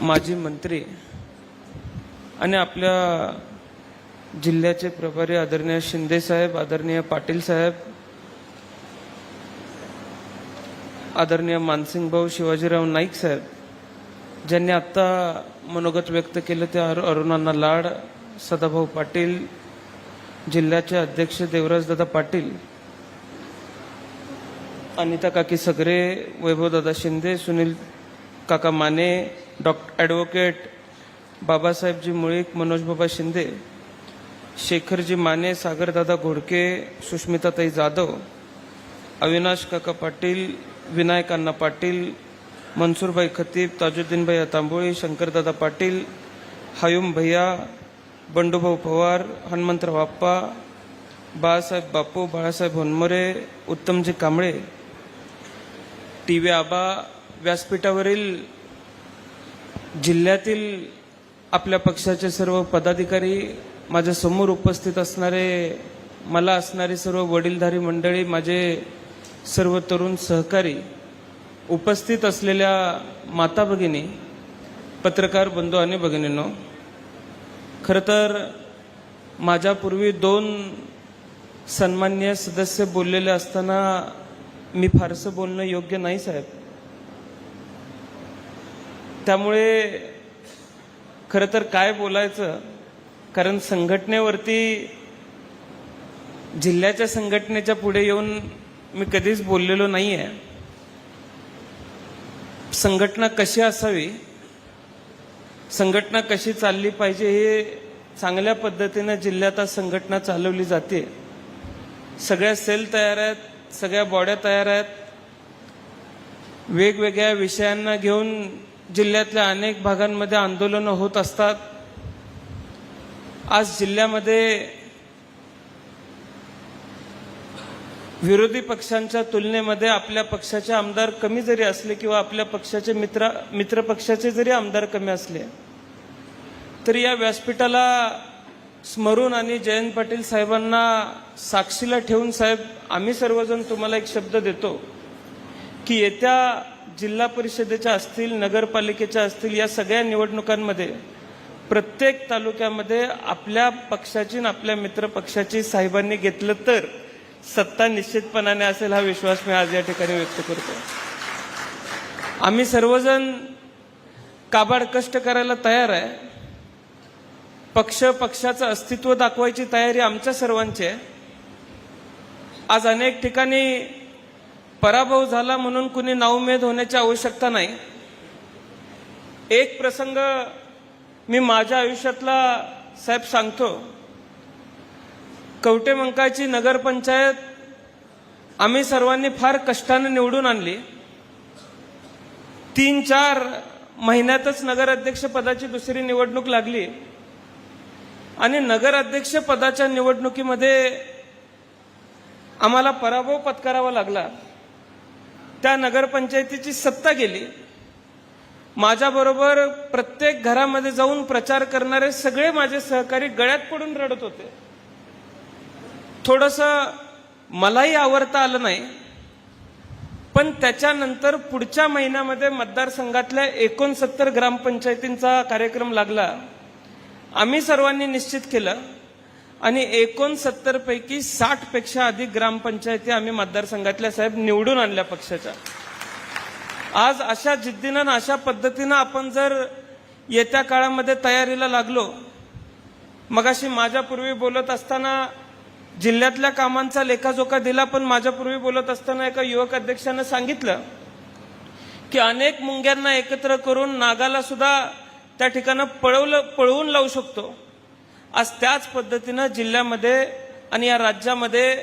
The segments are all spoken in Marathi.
माजी मंत्री आणि आपल्या जिल्ह्याचे प्रभारी आदरणीय शिंदे साहेब आदरणीय पाटील साहेब आदरणीय मानसिंग भाऊ शिवाजीराव नाईक साहेब ज्यांनी आत्ता मनोगत व्यक्त केलं ते अरुणांना लाड सदाभाऊ पाटील जिल्ह्याचे अध्यक्ष देवराजदादा पाटील अनिता काकी सगरे वैभवदादा शिंदे सुनील काका माने डॉक्टर ॲडव्होकेट बाबासाहेबजी मुळीक मनोजबाबा शिंदे शेखरजी माने सागरदादा घोडके सुष्मिताताई जाधव अविनाश काका पाटील विनायक अण्णा पाटील मनसूरबाई खतीब ताजुद्दीनभाई तांबोळी शंकरदादा पाटील हायुम भैया बंडूभाऊ पवार हनुमंतराव बाप्पा बाळासाहेब बापू बाळासाहेब होनमोरे उत्तमजी कांबळे टी व्ही आबा व्यासपीठावरील जिल्ह्यातील आपल्या पक्षाचे सर्व पदाधिकारी माझ्यासमोर उपस्थित असणारे मला असणारे सर्व वडीलधारी मंडळी माझे सर्व तरुण सहकारी उपस्थित असलेल्या माता भगिनी पत्रकार बंधू आणि भगिनींनो खरं तर माझ्यापूर्वी दोन सन्मान्य सदस्य बोललेले असताना मी फारसं बोलणं योग्य नाही साहेब. त्यामुळे खरं तर काय बोलायचं कारण संघटनेवरती जिल्ह्याच्या संघटनेच्या पुढे येऊन मी कधीच बोललेलो नाही आहे संघटना कशी असावी संघटना कशी चालली पाहिजे हे चांगल्या पद्धतीनं जिल्ह्यात आज संघटना चालवली जाते. सगळ्या सेल तयार आहेत सगळ्या बॉड्या तयार आहेत. वेगवेगळ्या विषयांना घेऊन जिल्ह्यातल्या अनेक भागांमध्ये आंदोलनं होत असतात. आज जिल्ह्यामध्ये विरोधी पक्षांच्या तुलनेमध्ये आपल्या पक्षाचे आमदार कमी जरी असले किंवा आपल्या पक्षाचे मित्र मित्र पक्षाचे जरी आमदार कमी असले तरी या व्यासपीठाला स्मरून आणि जयंत पाटील साहेबांना साक्षीला ठेवून साहेब आम्ही सर्वजण तुम्हाला एक शब्द देतो. की येत्या जिल्हा परिषदेच्या असतील नगरपालिकेच्या असतील या सगळ्या निवडणुकांमध्ये प्रत्येक तालुक्यामध्ये आपल्या पक्षाची आणि आपल्या मित्र पक्षाची साहेबांनी घेतलं तर सत्ता निश्चितपणाने असेल हा विश्वास मी आज या ठिकाणी व्यक्त करतो. आम्ही सर्वजण काबाड कष्ट करायला तयार आहे. पक्ष पक्षाचं अस्तित्व दाखवायची तयारी आमच्या सर्वांची आहे. आज अनेक ठिकाणी पराभव झाला म्हणून कुणी नाउमेद होण्याची आवश्यकता नाही. एक प्रसंग मी माझ्या आयुष्यातला साहेब सांगतो. कवटेमंकाची नगरपंचायत आम्ही सर्वांनी फार कष्टाने निवडून आणली. तीन चार महिन्यातच नगराध्यक्ष पदाची दुसरी निवडणूक लागली. आणि नगराध्यक्ष पदाच्या निवडणुकीमध्ये आम्हाला पराभव पत्करावा लागला. त्या नगरपंचायतीची सत्ता गेली. माझ्याबरोबर प्रत्येक घरामध्ये जाऊन प्रचार करणारे सगळे माझे सहकारी गळ्यात पडून रडत होते. थोडस मलाही आवडता आलं नाही. पण त्याच्यानंतर पुढच्या महिन्यामध्ये मतदारसंघातल्या एकोणसत्तर ग्रामपंचायतींचा कार्यक्रम लागला. आम्ही सर्वांनी निश्चित केलं आणि एकोणसत्तर पैकी साठपेक्षा अधिक ग्रामपंचायती आम्ही मतदारसंघातल्या साहेब निवडून आणल्या पक्षाच्या. आज अशा जिद्दीनं आणि अशा पद्धतीनं आपण जर येत्या काळामध्ये तयारीला लागलो मगाशी माझ्यापूर्वी बोलत असताना जिल्ह्यातल्या कामांचा लेखाजोखा दिला पण माझ्यापूर्वी बोलत असताना एका युवक अध्यक्षानं सांगितलं की अनेक मुंग्यांना एकत्र करून नागाला सुद्धा त्या ठिकाणं पळवलं पळवून लावू शकतो. आज त्याच पद्धतीनं जिल्ह्यामध्ये आणि या राज्यामध्ये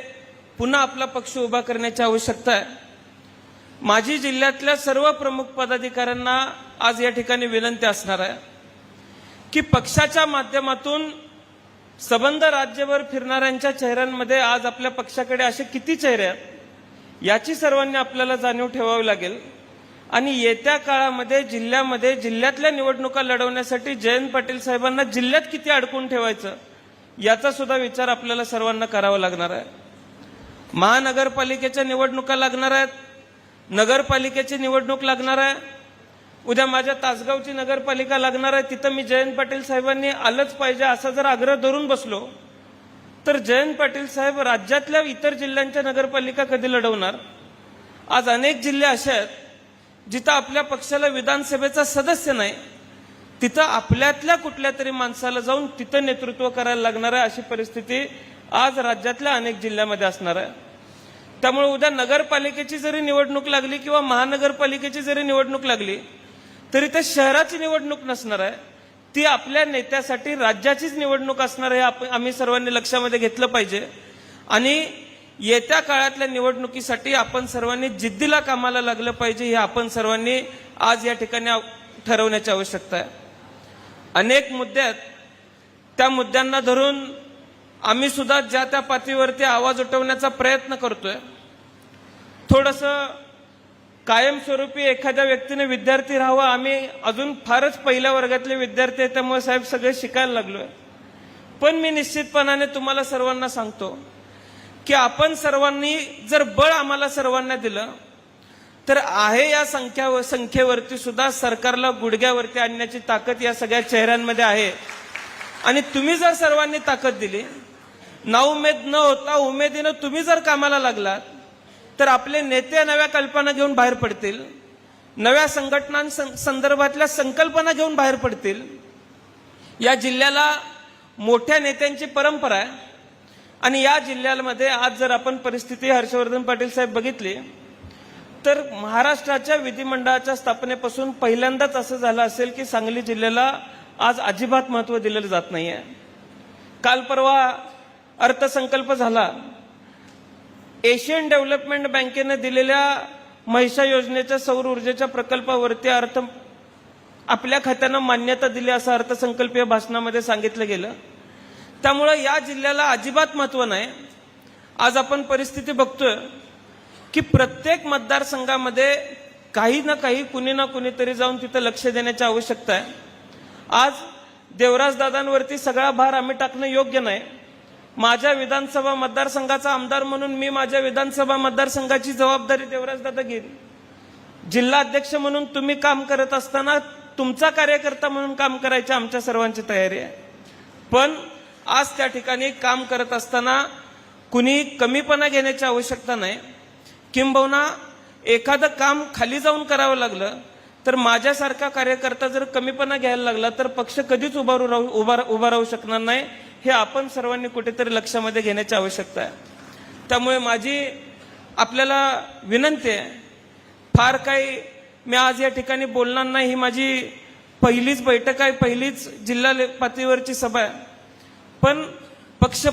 पुन्हा आपला पक्ष उभा करण्याची आवश्यकता आहे. माझी जिल्ह्यातल्या सर्व प्रमुख पदाधिकाऱ्यांना आज या ठिकाणी विनंती असणार आहे की पक्षाच्या माध्यमातून सबंध राज्यभर फिरणाऱ्यांच्या चेहऱ्यांमध्ये आज आपल्या पक्षाकडे असे किती चेहरे आहेत याची सर्वांनी आपल्याला जाणीव ठेवावी लागेल. आणि येत्या काळामध्ये जिल्ह्यामध्ये जिल्ह्यातल्या निवडणुका लढवण्यासाठी जयंत पाटील साहेबांना जिल्ह्यात किती अडकून ठेवायचं याचा सुद्धा विचार आपल्याला सर्वांना करावा लागणार आहे. महानगरपालिकेच्या निवडणुका लागणार आहेत नगरपालिकेची निवडणूक लागणार आहे. उद्या माझ्या तासगावची नगरपालिका लागणार आहे तिथं मी जयंत पाटील साहेबांनी आलंच पाहिजे असा जर आग्रह धरून बसलो तर जयंत पाटील साहेब राज्यातल्या इतर जिल्ह्यांच्या नगरपालिका कधी लढवणार? आज अनेक जिल्हे असे आहेत जिथं आपल्या पक्षाला विधानसभेचा सदस्य नाही तिथं आपल्यातल्या कुठल्या तरी माणसाला जाऊन तिथं नेतृत्व करायला लागणार आहे अशी परिस्थिती आज राज्यातल्या अनेक जिल्ह्यामध्ये असणार आहे. त्यामुळे उद्या नगरपालिकेची जरी निवडणूक लागली किंवा महानगरपालिकेची जरी निवडणूक लागली तरी ते शहराची निवडणूक नसणार आहे. ती आपल्या नेत्यासाठी राज्याचीच निवडणूक असणार आहे आप- आम्ही सर्वांनी लक्षामध्ये घेतलं पाहिजे. आणि येत्या काळातल्या निवडणुकीसाठी आपण सर्वांनी जिद्दीला कामाला लागलं पाहिजे हे आपण सर्वांनी आज या ठिकाणी ठरवण्याची आवश्यकता आहे. अनेक मुद्द्यात त्या मुद्द्यांना धरून आम्ही सुद्धा ज्या त्या पातळीवरती आवाज उठवण्याचा प्रयत्न करतोय. थोडस कायमस्वरूपी एखाद्या व्यक्तीने विद्यार्थी राहावा आम्ही अजून फारच पहिल्या वर्गातले विद्यार्थी आहेत त्यामुळे साहेब सगळे शिकायला लागलोय. पण मी निश्चितपणाने तुम्हाला सर्वांना सांगतो की आपण सर्वांनी जर बळ आम्हाला सर्वांना दिलं तर आहे या संख्या संख्येवरती सुद्धा सरकारला गुडघ्यावरती आणण्याची ताकद या सगळ्या चेहऱ्यांमध्ये आहे. आणि तुम्ही जर सर्वांनी ताकद दिली नाउमेद न होता उमेदीनं तुम्ही जर कामाला लागलात तर आपले नेते नव्या कल्पना घेऊन बाहेर पडतील नव्या संघटनांसंदर्भातल्या संकल्पना घेऊन बाहेर पडतील. या जिल्ह्याला मोठ्या नेत्यांची परंपरा आहे. आणि या जिल्ह्यामध्ये आज जर आपण परिस्थिती हर्षवर्धन पाटील साहेब बघितली तर महाराष्ट्राच्या विधिमंडळाच्या स्थापनेपासून पहिल्यांदाच असं झालं असेल की सांगली जिल्ह्याला आज अजिबात महत्त्व दिलेलं जात नाहीये. काल परवा अर्थसंकल्प झाला. एशियन डेव्हलपमेंट बँकेने दिलेल्या महिषा योजनेच्या सौर ऊर्जेच्या प्रकल्पावरती अर्थ आपल्या खात्यानं मान्यता दिली असं अर्थसंकल्पीय भाषणामध्ये सांगितलं गेलं. त्यामुळं या जिल्ह्याला अजिबात महत्त्व नाही. आज आपण परिस्थिती बघतोय की प्रत्येक मतदारसंघामध्ये काही ना काही कुणी ना कुणीतरी जाऊन तिथं लक्ष देण्याची आवश्यकता आहे. आज देवराजदादांवरती सगळा भार आम्ही टाकणं योग्य नाही. माझ्या विधानसभा मतदारसंघाचा आमदार म्हणून मी माझ्या विधानसभा मतदारसंघाची जबाबदारी देवराजदादा घेईन जिल्हा अध्यक्ष म्हणून तुम्ही काम करत असताना तुमचा कार्यकर्ता म्हणून काम करायची आमच्या सर्वांची तयारी आहे. पण आज त्या ठिकाणी काम करत असताना कुणी कमीपणा घेण्याची आवश्यकता नाही. किंबहुना एखादं काम खाली जाऊन करावं लागलं तर माझ्यासारखा कार्यकर्ता जर कमीपणा घ्यायला लागला तर पक्ष कधीच उभा राहू उभा उभा राहू शकणार नाही. हे आपण सर्वांनी कुठेतरी लक्षामध्ये घेण्याची आवश्यकता आहे. त्यामुळे माझी आपल्याला विनंती आहे फार काही मी आज या ठिकाणी बोलणार नाही. ही माझी पहिलीच बैठक आहे पहिलीच जिल्हा ले- पातळीवरची सभा आहे. पण पक्ष